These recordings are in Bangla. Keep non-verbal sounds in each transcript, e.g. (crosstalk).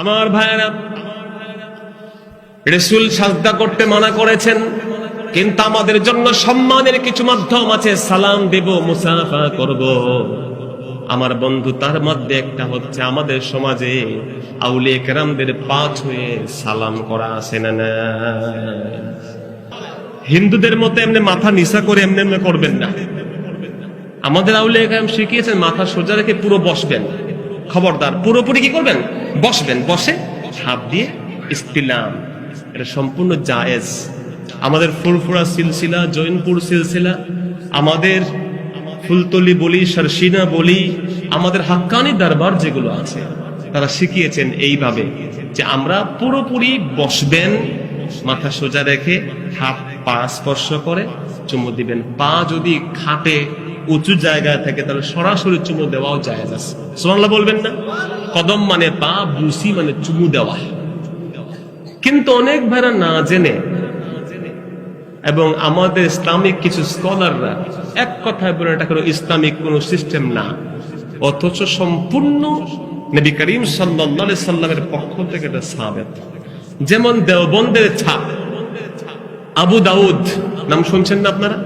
আমার ভাইয়েরা, রসুল সাজদা করতে মানা করেছেন, কিন্তু আমাদের জন্য সম্মানের কিছু মাধ্যম আছে, সালাম দেব, মুসাফা করব। আমার বন্ধু, তার মধ্যে একটা হচ্ছে আমাদের সমাজে আউলে কেরামদের পাঁচ হয়ে সালাম করা আছে না না? হিন্দুদের মতো এমনি মাথা নিশা করে এমনি এমনি করবেন না। আমাদের আউলে কেরাম শিখিয়েছেন, মাথা সোজা রেখে পুরো বসবেন। খবরদার, পুরোপুরি কি করবেন? বসবেন, বসে হাত দিয়ে ইস্তিলাম। এটা সম্পূর্ণ জায়েজ। আমাদের সিলসিলা, জৈনপুর সিলসিলা, আমাদের ফুলতলি বলি সরসিনা বলি, আমাদের হাক্কানি দরবার যেগুলো আছে, তারা শিখিয়েছেন এইভাবে যে আমরা পুরোপুরি বসবেন, মাথা সোজা রেখে হাত পা স্পর্শ করে, চুমু দিবেন। পা যদি খাটে উঁচু জায়গায় থাকে তাহলে সরাসরি চুমু দেওয়াও যায় আছে। সোমাল্লাহ বলবেন না? কদম মানে পা, বুসি মানে চুমু দেওয়া। কিন্তু অনেক ভাইরা না জেনে এবং আমাদের ইসলামিক কিছু স্কলাররা এক কথায় বলে এটা কোনো ইসলামিক কোন সিস্টেম না। অথচ সম্পূর্ণ নবী করিম সাল্লাহ সাল্লামের পক্ষ থেকে এটা সাবেত। যেমন দেওবন্দের ছাপ, আবু দাউদ, নাম শুনছেন না আপনারা?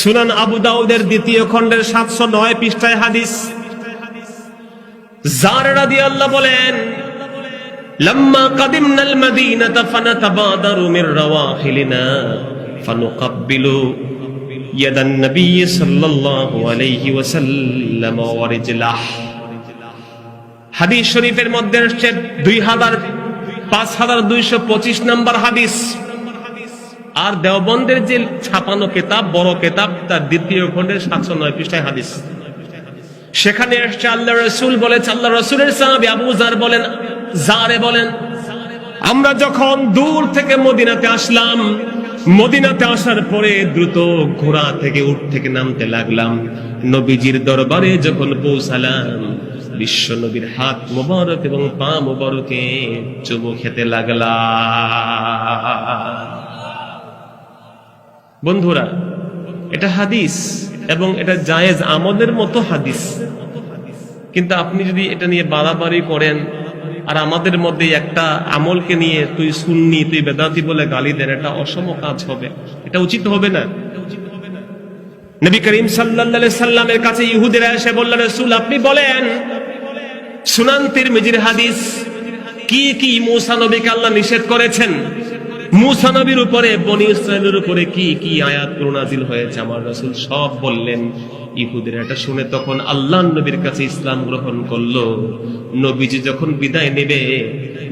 সুনান আবু দাউদের দ্বিতীয় খণ্ডের সাতশো নয় পৃষ্ঠায় হাদিস। জার রাদি আল্লাহ বলেন, লম্মা কাদিমনা আল মাদিনাতা ফানাতাবাদারু মির রাওয়াহিলিনা ফানুকাব্বিলু ইয়াদান নবী সাল্লাল্লাহু আলাইহি ওয়াসাল্লাম ওয়া রিজলাহ। হাদিস শরীফের মধ্যে আসছে দুই হাজার পাঁচ হাজার দুইশো পঁচিশ নম্বর হাদিস। আর দেওবন্দের যে ছাপানো কেতাব, বড় কেতাব, তার দ্বিতীয় খণ্ডের সাতশো নয় পৃষ্ঠায় হাদিস। সেখানে এসছে আল্লাহ রসুল বলেছে, আল্লাহ রসুলের সাহাবি আবু জার বলেন জারে বলেন, আমরা যখন দূর থেকে মদিনাতে আসলাম, মদিনাতে আসার পরে দ্রুত ঘোড়া থেকে উঠ থেকে নামতে লাগলাম। নবীজির দরবারে যখন পৌঁছালাম, বিশ্ব নবীর হাত মোবারক এবং পা মোবারকে চুমু খেতে লাগলাম। বন্ধুরা, এটা হাদিস এবং এটা জায়েজ আমলের মতো হাদিস। কিন্তু আপনি যদি এটা নিয়ে বাড়াবাড়ি করেন আর আমাদের মধ্যে একটা আমলকে নিয়ে তুই সুন্নি, তুই বেদাতি বলে গালি দেন, এটা অসম কাজ হবে। এটা উচিত হবে না? নবী করিম সাল্লাল্লাহু সাল্লামের কাছে ইহুদিরা এসে বললেন রাসূল, আপনি বলেন সুনান্তির তিরমিজির হাদিস, কি কি মূসা নবীকে আল্লাহ নিষেধ করেছেন? মুসা নবীর উপরে, বনি ইসরায়েলের উপরে কি কি আয়াত নাজিল হয়েছে? আমার রাসূল সব বললেন। ইহুদের এটা শুনে তখন আল্লাহ নবীর কাছে ইসলাম গ্রহণ করল। নবীজি যখন বিদায় নেবে,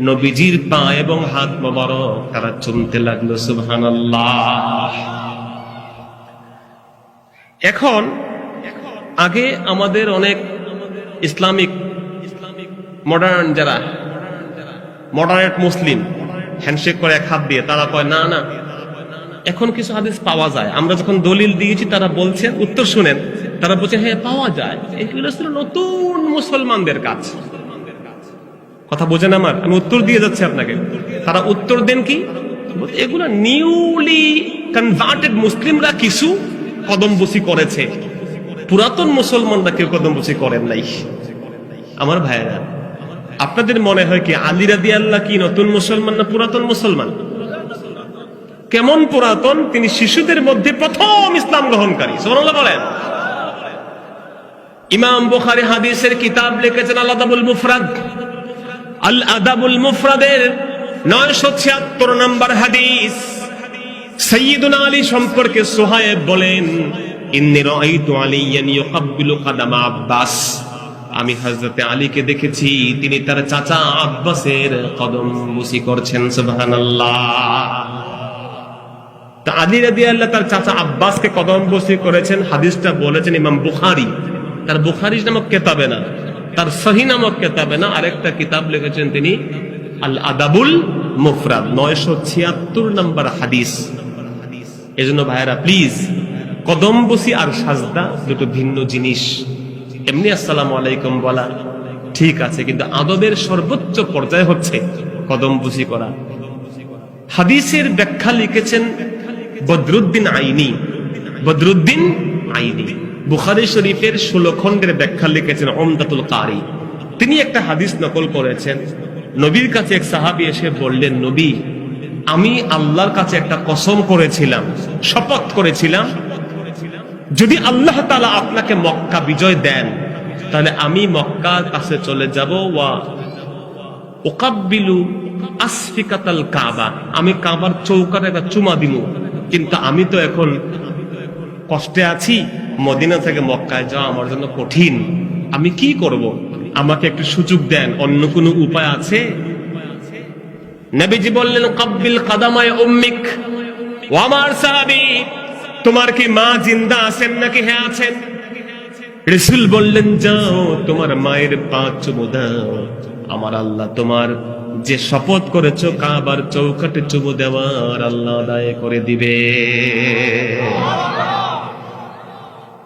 নবীজির পা এবং হাত মোবারক, তারা চুমতে লাগল, সুবহানাল্লাহ। এখন, আগে আমাদের অনেক ইসলামিক মডার্ন যারা মডারেট মুসলিম হ্যান্ডশেক করে এক হাত দিয়ে, তারা কয়, না না। এখন কিছু হাদিস পাওয়া যায়। আমরা যখন দলিল দিয়েছি, তারা বলছেন, উত্তর শুনেন, তারা বলছে হ্যাঁ পাওয়া যায়। এগুলো ছিল নতুন মুসলমানদের কাজ। কথা বোঝেন আমার? আমি উত্তর দিয়ে যাচ্ছি আপনাকে। তারা উত্তর দেন কি? এগুলো নিউলি কনভার্টেড মুসলিমরা কিছু কদমবসি করেছে। পুরাতন মুসলমানরা কেউ কদমবসি করেন নাই। আমার ভাইয়েরা আপনাদের মনে হয় কি আলী রাদি আল্লাহ কি নতুন মুসলমান না পুরাতন মুসলমান? কেমন পুরাতন? তিনি শিশুদের মধ্যে প্রথম ইসলাম গ্রহণকারী। বলেন। ইমাম বুখারি হাদিসের কিতাব লিখেছেন আল মুফরাদ। আল আদাবুল মুফরাদের নয়শো ছিয়াত্তর নম্বর হাদিস। সৈয়দুল আলী সম্পর্কে সোহায়েব বলেন, ইন্নি রাআইতু আলিয়ান আব্বাস। আমি হজরতে আলীকে দেখেছি, তিনি তার চাচা আব্বাসের কদম মুসি করছেন, সুবহানাল্লাহ। তা আলী রাদি আল্লাহ তার চাচা আব্বাসকে কদম করেছেন, হাদিসটা বলেছেন বুখারি। তার নামক তার সহি নামক কেতাবে না কিতাব লিখেছেন তিনি আল আদাবুল নয়শো ছিয়াত্তর নম্বর হাদিস। এজন্য ভাইয়েরা প্লিজ কদম বসি আর সাজদা দুটো ভিন্ন জিনিস। এমনি আসসালাম আলাইকুম বলা ঠিক আছে, কিন্তু আদবের সর্বোচ্চ পর্যায়ে হচ্ছে কদম বুঝি করা। হাদিসের ব্যাখ্যা লিখেছেন বদরুদ্দিন আইনি। বদরুদ্দিন আইনি। বুখারি শরীফের ষোলো খণ্ডের ব্যাখ্যা লিখেছেন অমদাতুল কারি। তিনি একটা হাদিস নকল করেছেন। নবীর কাছে এক সাহাবি এসে বললেন, নবী, আমি আল্লাহর কাছে একটা কসম করেছিলাম, শপথ করেছিলাম যদি আল্লাহ তালা আপনাকে মক্কা বিজয় দেন, তাহলে আমি মক্কার কাছে চলে যাব ওয়া ওকাব্বিলু আসফিকাতাল কাবা। আমি কাবার চৌকাতে একটা চুমা দিব কিন্তু আমি তো এখন কষ্টে আছি, মদিনা থেকে মক্কায় যাওয়া আমার জন্য কঠিন। আমি কি করব? আমাকে একটু সুযোগ দেন, অন্য কোনো উপায় আছে? নবীজি বললেন কাব্বিল কাদামায় অম্মিক ও আমার সাহাবী। তোমার কি মা জিন্দা আছেন নাকি হ্যাঁ আছেন? রসুল বললেন, যাও, তোমার মায়ের পাঁচ চুমু দাও। আমার আল্লাহ তোমার যে শপথ করেছ, কাবার চৌকাটে চুমু দেওয়ার আল্লাহ আদায় করে দিবে।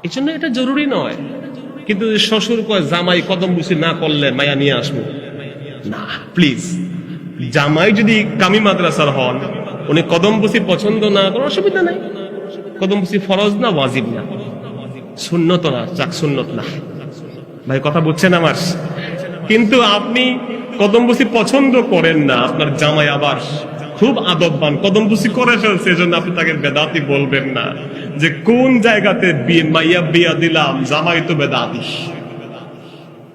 এই জন্য এটা জরুরি নয়। কিন্তু শ্বশুর কয়, জামাই কদম বুঝি না করলে মায়া নিয়ে আসব? না প্লিজ জামাই যদি কামি মাদ্রাসার হন, উনি কদম বুসি পছন্দ না করেন অসুবিধা নাই। কদম বুসি ফরজ না ওয়াজিব না? সুন্নত না চাক সুন্নত না। ভাই, কথা বুঝছেন আমার? কিন্তু আপনি কদমবুসি পছন্দ করেন না, আপনার জামাই আবার খুব আদববান। কদমবুসি করে ফেলছে, এজন্য আপনি তাকে বেদাতি বলবেন না। যে কোন জায়গাতে বিয়ে, মাইয়া বিয়া দিলাম, জামাই তো বেদাতি।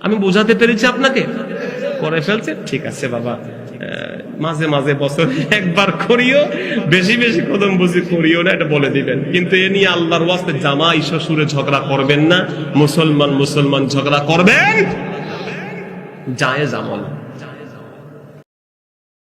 আমি বোঝাতে পেরেছি আপনাকে? করে ফেলছে? ঠিক আছে, বাবা। মাঝে মাঝে বছর (laughs) একবার করিও, বেশি বেশি কদম বুঝি করিও না, এটা বলে দিবেন। কিন্তু এ নিয়ে আল্লাহর ওয়াস্তে জামাই শ্বশুরে ঝগড়া করবেন না, মুসলমান মুসলমান ঝগড়া করবেন। জায়েজ আমল।